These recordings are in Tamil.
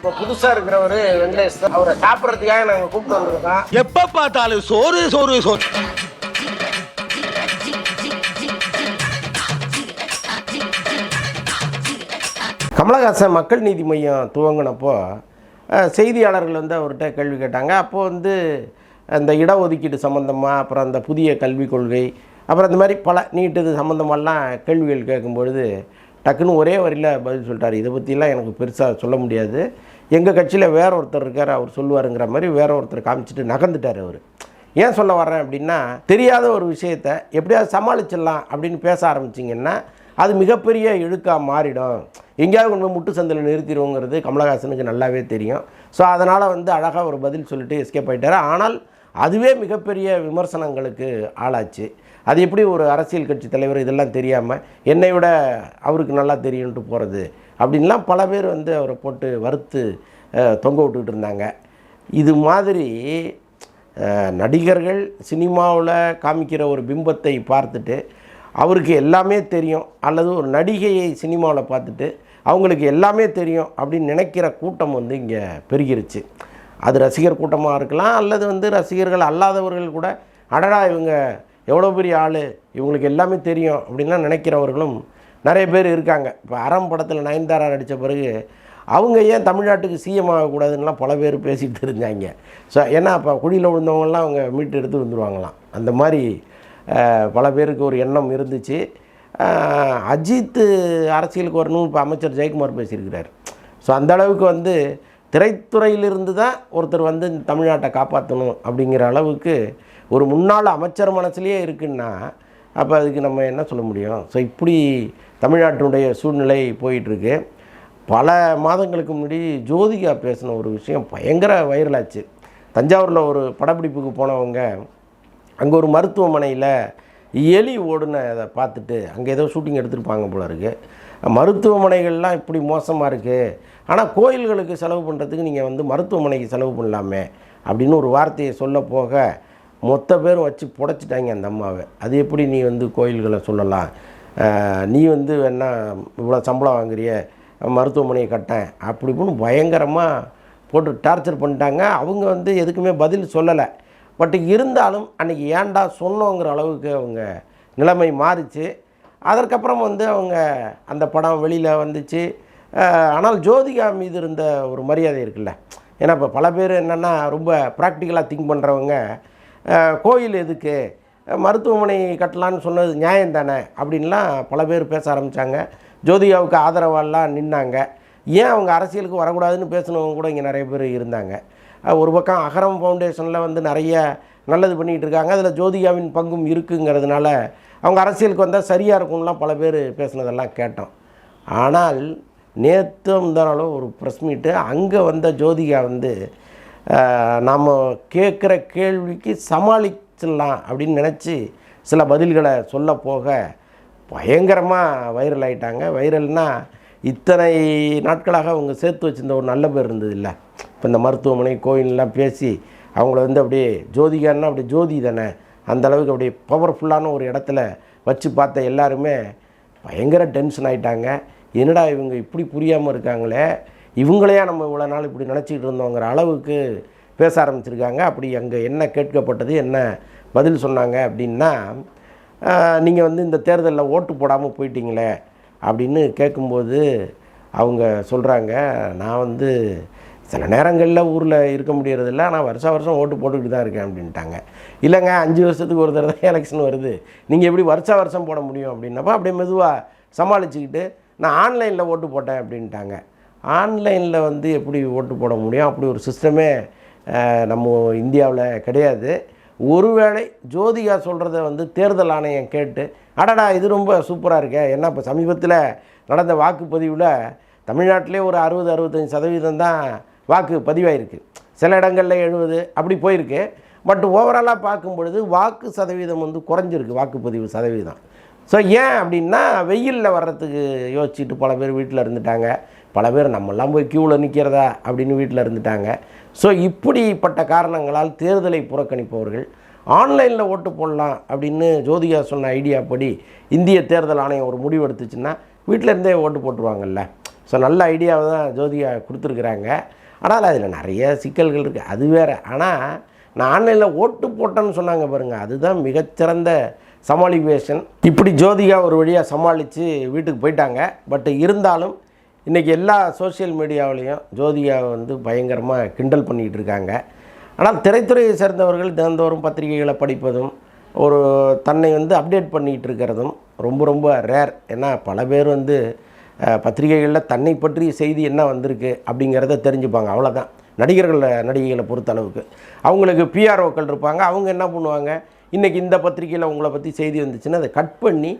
இப்போ புதுசா இருக்கிறவரு வெங்கடேஷ் தான் அவரை சாப்பிட்றதுக்காக நாங்க கூப்பிட்டு வந்திருக்கோம். எப்ப பார்த்தாலும் சோறு சோறு சோறு. கமலஹாசன் மக்கள் நீதி மையம் துவங்கினப்போ செய்தியாளர்கள் வந்து அவர்கிட்ட கேள்வி கேட்டாங்க. அப்போது வந்து அந்த இடஒதுக்கீடு சம்மந்தமாக அப்புறம் அந்த புதிய கல்விக் கொள்கை அப்புறம் இந்த மாதிரி பல நீட்டு இது சம்மந்தமெல்லாம் கேள்விகள் கேட்கும்பொழுது டக்குன்னு ஒரே வரியில் பதில் சொல்லிட்டார். இதை பற்றிலாம் எனக்கு பெருசாக சொல்ல முடியாது. எங்கள் கட்சியில் வேற ஒருத்தர் இருக்கார் அவர் சொல்லுவாருங்கிற மாதிரி வேற ஒருத்தர் காமிச்சிட்டு நகர்ந்துட்டார் அவர். ஏன் சொல்ல வர்றேன் அப்படின்னா தெரியாத ஒரு விஷயத்தை எப்படியாவது சமாளிச்சிடலாம் அப்படின்னு பேச ஆரம்பிச்சிங்கன்னா அது மிகப்பெரிய இழுக்காக மாறிடும். எங்கேயாவது கொண்டு போய் முட்டு சந்தில் நிறுத்திடுவோங்கிறது கமலஹாசனுக்கு நல்லாவே தெரியும். ஸோ அதனால் வந்து அழகாக ஒரு பதில் சொல்லிட்டு எஸ்கேப் ஆகிட்டார் ஆனால் அதுவே மிகப்பெரிய விமர்சனங்களுக்கு ஆளாச்சு. அது எப்படி ஒரு அரசியல் கட்சி தலைவர் இதெல்லாம் தெரியாமல் என்னை விட அவருக்கு நல்லா தெரியும்ட்டு போகிறது அப்படின்லாம் பல பேர் வந்து அவரை போட்டு வறுத்து தொங்க விட்டுக்கிட்டு இருந்தாங்க. இது மாதிரி நடிகர்கள் சினிமாவில் காமிக்கிற ஒரு பிம்பத்தை பார்த்துட்டு அவருக்கு எல்லாமே தெரியும். அல்லது ஒரு நடிகையை சினிமாவில் பார்த்துட்டு அவங்களுக்கு எல்லாமே தெரியும் அப்படின்னு நினைக்கிற கூட்டம் வந்து இங்கே பெருகிருச்சு. அது ரசிகர் கூட்டமாக இருக்கலாம் அல்லது வந்து ரசிகர்கள் அல்லாதவர்கள் கூட அடடா இவங்க எவ்வளோ பெரிய ஆள் இவங்களுக்கு எல்லாமே தெரியும் அப்படின்லாம் நினைக்கிறவர்களும் நிறைய பேர் இருக்காங்க. இப்போ அறம் படத்தில் நயன்தாரா நடித்த பிறகு அவங்க ஏன் தமிழ்நாட்டுக்கு சிஎம் ஆகக்கூடாதுன்னெலாம் பல பேர் பேசிகிட்டு இருந்தாங்க. ஸோ ஏன்னா அப்போ குழியில் விழுந்தவங்கலாம் அவங்க மீட்டு எடுத்து வந்துடுவாங்களாம் அந்த மாதிரி பல பேருக்கு ஒரு எண்ணம் இருந்துச்சு. அஜித்து அரசியலுக்கு வரணும் இப்போ அமைச்சர் ஜெயக்குமார் பேசியிருக்கிறார். ஸோ அந்த அளவுக்கு வந்து திரைத்துறையிலிருந்து தான் ஒருத்தர் வந்து இந்த தமிழ்நாட்டை காப்பாற்றணும் அப்படிங்கிற அளவுக்கு ஒரு முன்னாள் அமைச்சர் மனசுலேயே இருக்குன்னா அப்போ அதுக்கு நம்ம என்ன சொல்ல முடியும்? ஸோ இப்படி தமிழ்நாட்டினுடைய சூழ்நிலை போயிட்டுருக்கு. பல மாதங்களுக்கு முன்னாடி ஜோதிகா பேசின ஒரு விஷயம் பயங்கர வைரலாச்சு தஞ்சாவூரில் ஒரு படப்பிடிப்புக்கு போனவங்க அங்கே ஒரு மருத்துவமனையில் எலி ஓடுன அதை பார்த்துட்டு அங்கே ஏதோ ஷூட்டிங் எடுத்துருப்பாங்க போல இருக்குது மருத்துவமனைகள்லாம் இப்படி மோசமாக இருக்குது ஆனால் கோயில்களுக்கு செலவு பண்ணுறதுக்கு நீங்கள் வந்து மருத்துவமனைக்கு செலவு பண்ணலாமே அப்படின்னு ஒரு வார்த்தையை சொல்ல போக மொத்த பேரும் வச்சு புடைச்சிட்டாங்க அந்த அம்மாவை. அது எப்படி நீ வந்து கோயில்களை சொல்லலாம்? நீ வந்து என்ன இவ்வளோ சம்பளம் வாங்குறிய மருத்துவமனையை கட்டேன் அப்படி இப்படின்னு பயங்கரமாக போட்டு டார்ச்சர் பண்ணிட்டாங்க. அவங்க வந்து எதுக்குமே பதில் சொல்லலை. பட் இருந்தாலும் அன்றைக்கி ஏன்டா சொன்னோங்கிற அளவுக்கு அவங்க நிலைமை மாறிச்சு. அதற்கப்புறம் வந்து அவங்க அந்த படம் வெளியில் வந்துச்சு. ஆனால் ஜோதிகா மீது இருந்த ஒரு மரியாதை இருக்குல்ல. ஏன்னா இப்போ பல பேர் என்னென்னா ரொம்ப ப்ராக்டிக்கலாக திங்க் பண்ணுறவங்க கோயில் எதுக்கு? மருத்துவமனை கட்டலான்னு சொன்னது நியாயம் தானே? அப்படின்லாம் பல பேர் பேச ஆரம்பித்தாங்க ஜோதிகாவுக்கு ஆதரவாலாம் நின்னாங்க. ஏன் அவங்க அரசியலுக்கு வரக்கூடாதுன்னு பேசினவங்க கூட இங்கே நிறைய பேர் இருந்தாங்க. ஒரு பக்கம் அகரம் ஃபவுண்டேஷனில் வந்து நிறைய நல்லது பண்ணிகிட்டு இருக்காங்க. அதில் ஜோதிகாவின் பங்கும் இருக்குங்கிறதுனால அவங்க அரசியலுக்கு வந்தால் சரியாக இருக்கும்லாம் பல பேர் பேசினதெல்லாம் கேட்டோம். ஆனால் நேற்று முந்தானாலும் ஒரு ப்ரெஸ் மீட்டு அங்கே வந்த ஜோதிகா வந்து நாம் கேட்குற கேள்விக்கு சமாளிச்சிடலாம் அப்படின்னு நினச்சி சில பதில்களை சொல்ல போக பயங்கரமாக வைரல் ஆகிட்டாங்க வைரல்னால் இத்தனை நாட்களாக அவங்க சேர்த்து வச்சிருந்த ஒரு நல்ல பேர் இருந்தது இல்லை இப்போ இந்த மருத்துவமனை கோயிலெலாம் பேசி அவங்கள வந்து அப்படியே ஜோதிகான்னா அப்படியே ஜோதி தானே. அந்தளவுக்கு அப்படியே பவர்ஃபுல்லான ஒரு இடத்துல வச்சு பார்த்த எல்லாருமே பயங்கர டென்ஷன் ஆகிட்டாங்க என்னடா இவங்க இப்படி புரியாமல் இருக்காங்களே? இவங்களையா நம்ம இவ்வளோ நாள் இப்படி நினச்சிக்கிட்டு இருந்தோங்கிற அளவுக்கு பேச ஆரம்பிச்சிருக்காங்க. அப்படி அங்கே என்ன கேட்கப்பட்டது என்ன பதில் சொன்னாங்க அப்படின்னா நீங்கள் வந்து இந்த தேர்தலில் ஓட்டு போடாமல் போயிட்டீங்களே அப்படின்னு கேட்கும்போது அவங்க சொல்கிறாங்க நான் வந்து சில நேரங்களில் ஊரில் இருக்க முடியறதில்ல. ஆனால் வருஷம் வருஷம் ஓட்டு போட்டுக்கிட்டு தான் இருக்கேன் அப்படின்ட்டாங்க. இல்லைங்க அஞ்சு வருஷத்துக்கு ஒரு தடவை தான் எலெக்ஷன் வருது. நீங்கள் எப்படி வருஷா வருஷம் போட முடியும்? அப்படின்னப்போ அப்படியே மெதுவாக சமாளிச்சுக்கிட்டு நான் ஆன்லைனில் ஓட்டு போட்டேன் அப்படின்ட்டாங்க. ஆன்லைனில் வந்து எப்படி ஓட்டு போட முடியும்? அப்படி ஒரு சிஸ்டமே நம்ம இந்தியாவில் கிடையாது. ஒருவேளை ஜோதிகா சொல்கிறத வந்து தேர்தல் ஆணையம் கேட்டு அடடா இது ரொம்ப சூப்பராக இருக்க. ஏன்னா இப்போ சமீபத்தில் நடந்த வாக்குப்பதிவில் தமிழ்நாட்டிலே ஒரு அறுபது அறுபத்தஞ்சி சதவீதம் தான் வாக்கு பதிவாயிருக்கு. சில இடங்களில் எழுபது அப்படி போயிருக்கு. பட் ஓவராலாக பார்க்கும் பொழுது வாக்கு சதவீதம் வந்து குறைஞ்சிருக்கு வாக்குப்பதிவு சதவீதம். ஸோ ஏன் அப்படின்னா வெயிலில் வர்றதுக்கு யோசிச்சுட்டு பல பேர் வீட்டில் இருந்துட்டாங்க. பல பேர் நம்மெல்லாம் போய் க்யூவில் நிற்கிறதா அப்படின்னு வீட்டில் இருந்துட்டாங்க. ஸோ இப்படிப்பட்ட காரணங்களால் தேர்தலை புறக்கணிப்பவர்கள் ஆன்லைனில் ஓட்டு போடலாம் அப்படின்னு ஜோதிகா சொன்ன ஐடியா படி இந்திய தேர்தல் ஆணையம் ஒரு முடிவு எடுத்துச்சுன்னா வீட்டில் இருந்தே ஓட்டு போட்டுருவாங்கல்ல. ஸோ நல்ல ஐடியாவை தான் ஜோதிகா கொடுத்துருக்குறாங்க. ஆனால் அதில் நிறைய சிக்கல்கள் இருக்குது அது வேறு. ஆனால் நான் ஆன்லைனில் ஓட்டு போட்டேன்னு சொன்னாங்க பாருங்கள் அதுதான் மிகச்சிறந்த சமாளிவேஷன் இப்படி ஜோதிகா ஒரு வழியாக சமாளித்து வீட்டுக்கு போயிட்டாங்க. பட் இருந்தாலும் இன்றைக்கி எல்லா சோஷியல் மீடியாவிலையும் ஜோதிகாவை வந்து பயங்கரமாக கிண்டல் பண்ணிகிட்டு இருக்காங்க. ஆனால் திரைத்துறையை சேர்ந்தவர்கள் தினந்தோறும் பத்திரிகைகளை படிப்பதும் ஒரு தன்னை வந்து அப்டேட் பண்ணிகிட்டு இருக்கிறதும் ரொம்ப ரொம்ப ரேர். ஏன்னா பல பேர் வந்து பத்திரிகைகளில் தன்னை பற்றிய செய்தி என்ன வந்திருக்கு அப்படிங்கிறத தெரிஞ்சுப்பாங்க. அவ்வளோதான் நடிகர்களை நடிகைகளை பொறுத்த அளவுக்கு அவங்களுக்கு பிஆர்ஓக்கள் இருப்பாங்க. அவங்க என்ன பண்ணுவாங்க? இன்றைக்கி இந்த பத்திரிகையில் உங்களை பற்றி செய்தி வந்துச்சுன்னா அதை கட் பண்ணி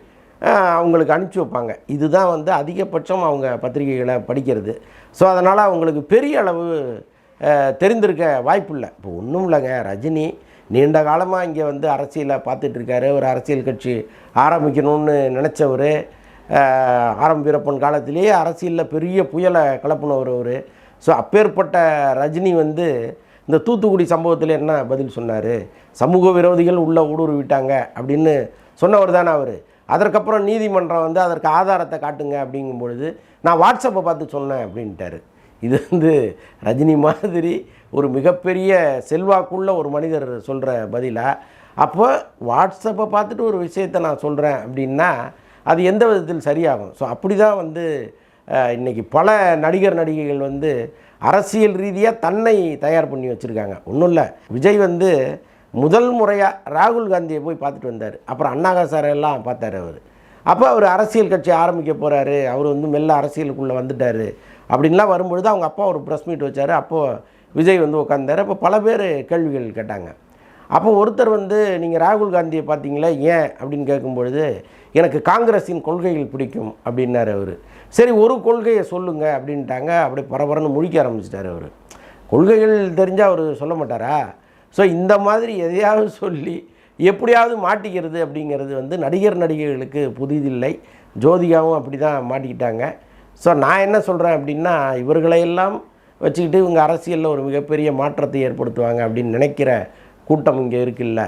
அவங்களுக்கு அனுப்பிச்சி வைப்பாங்க. இதுதான் வந்து அதிகபட்சம் அவங்க பத்திரிகைகளை படிக்கிறது. ஸோ அதனால் அவங்களுக்கு பெரிய அளவு தெரிந்திருக்க வாய்ப்பு இல்லை இப்போ ஒன்றும் இல்லைங்க. ரஜினி நீண்ட காலமாக இங்கே வந்து அரசியலை பார்த்துட்ருக்காரு ஒரு அரசியல் கட்சி ஆரம்பிக்கணும்னு நினச்சவர் ஆரம் வீரப்பன் காலத்திலேயே அரசியலில் பெரிய புயலை கலப்புனவர் அவர். ஸோ அப்பேற்பட்ட ரஜினி வந்து இந்த தூத்துக்குடி சம்பவத்தில் என்ன பதில் சொன்னார்? சமூக விரோதிகள் உள்ள ஊடுருவிட்டாங்க அப்படின்னு சொன்னவர் தானே அவர். அதற்கப்புறம் நீதிமன்றம் வந்து அதற்கு ஆதாரத்தை காட்டுங்க அப்படிங்கும் பொழுது நான் வாட்ஸ்அப்பை பார்த்து சொன்னேன் அப்படின்ட்டாரு. இது வந்து ரஜினி மாதிரி ஒரு மிகப்பெரிய செல்வாக்குள்ள ஒரு மனிதர் சொல்கிற பதிலாக அப்போ வாட்ஸ்அப்பை பார்த்துட்டு ஒரு விஷயத்தை நான் சொல்கிறேன் அப்படின்னா அது எந்த விதத்தில் சரியாகும்? ஸோ அப்படி தான் வந்து இன்றைக்கி இன்னைக்கு பல நடிகர் நடிகைகள் வந்து அரசியல் ரீதியாக தன்னை தயார் பண்ணி வச்சுருக்காங்க. ஒன்றும் இல்லை. விஜய் வந்து முதல் முறையாக ராகுல் காந்தியை போய் பார்த்துட்டு வந்தார். அப்புறம் அண்ணாகா சாரை எல்லாம் பார்த்தாரு அவர். அப்போ அவர் அரசியல் கட்சி ஆரம்பிக்க போகிறாரு அவர் வந்து மெல்ல அரசியலுக்குள்ளே வந்துட்டார். அப்படின்லாம் வரும்பொழுது அவங்க அப்பா ஒரு ப்ரெஸ் மீட் வச்சார். அப்போது விஜய் வந்து உட்காந்தாரு அப்போ பல பேர் கேள்விகள் கேட்டாங்க. அப்போ ஒருத்தர் வந்து நீங்கள் ராகுல் காந்தியை பார்த்தீங்களா? ஏன்? அப்படின்னு கேட்கும்பொழுது எனக்கு காங்கிரஸின் கொள்கைகள் பிடிக்கும் அப்படின்னாரு அவர். சரி ஒரு கொள்கையை சொல்லுங்க அப்படின்ட்டாங்க. அப்படியே பரபரன்னு முழிக்க ஆரம்பிச்சிட்டார் அவர். கொள்கைகள் தெரிஞ்சால் அவர் சொல்ல மாட்டாரா? ஸோ இந்த மாதிரி எதையாவது சொல்லி எப்படியாவது மாட்டிக்கிறது அப்படிங்கிறது வந்து நடிகர் நடிகைகளுக்கு புதிதில்லை. ஜோதிகாவும் அப்படி தான் மாட்டிக்கிட்டாங்க. ஸோ நான் என்ன சொல்கிறேன் அப்படின்னா இவர்களையெல்லாம் வச்சுக்கிட்டு இவங்க அரசியலில் ஒரு மிகப்பெரிய மாற்றத்தை ஏற்படுத்துவாங்க அப்படின்னு நினைக்கிற கூட்டம் இங்கே இருக்குல்ல.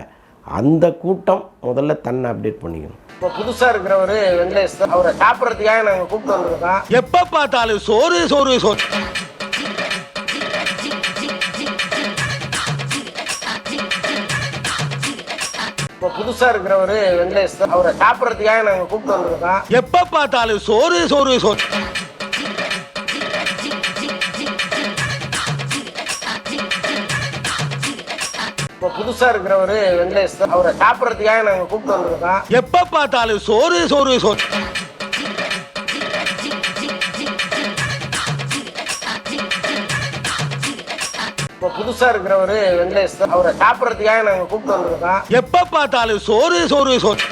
அந்த கூட்டம் முதல்ல தன்னை அப்டேட் பண்ணிக்கணும். இப்போ புதுசாக இருக்கிறவர் வெங்கடேஷ் அவரை சாப்பிட்றதுக்காக நாங்கள் கூப்பிட்டு வந்திருக்கோம். எப்ப பார்த்தாலும் சோறு சோறு சோறு. இப்போ புதுசாக இருக்கிறவர் வெங்கடேஷ் அவரை சாப்பிட்றதுக்காக நாங்கள் கூப்பிட்டு வந்திருக்கோம். எப்ப பார்த்தாலும் சோறு சோறு சோறு. இப்போ புதுசாக இருக்கிறவர் வெங்கடேஷ் அவரை சாப்பிட்றதுக்காக நாங்கள் கூப்பிட்டு வந்திருக்கோம். எப்ப பார்த்தாலும் சோறு சோறு சோறு. இப்போ புதுசாக இருக்கிறவர் வெங்கடேஷ் அவரை சாப்பிட்றதுக்காக நாங்கள் கூப்பிட்டு வந்திருக்கோம். எப்ப பார்த்தாலும் சோறு சோறு சோறு.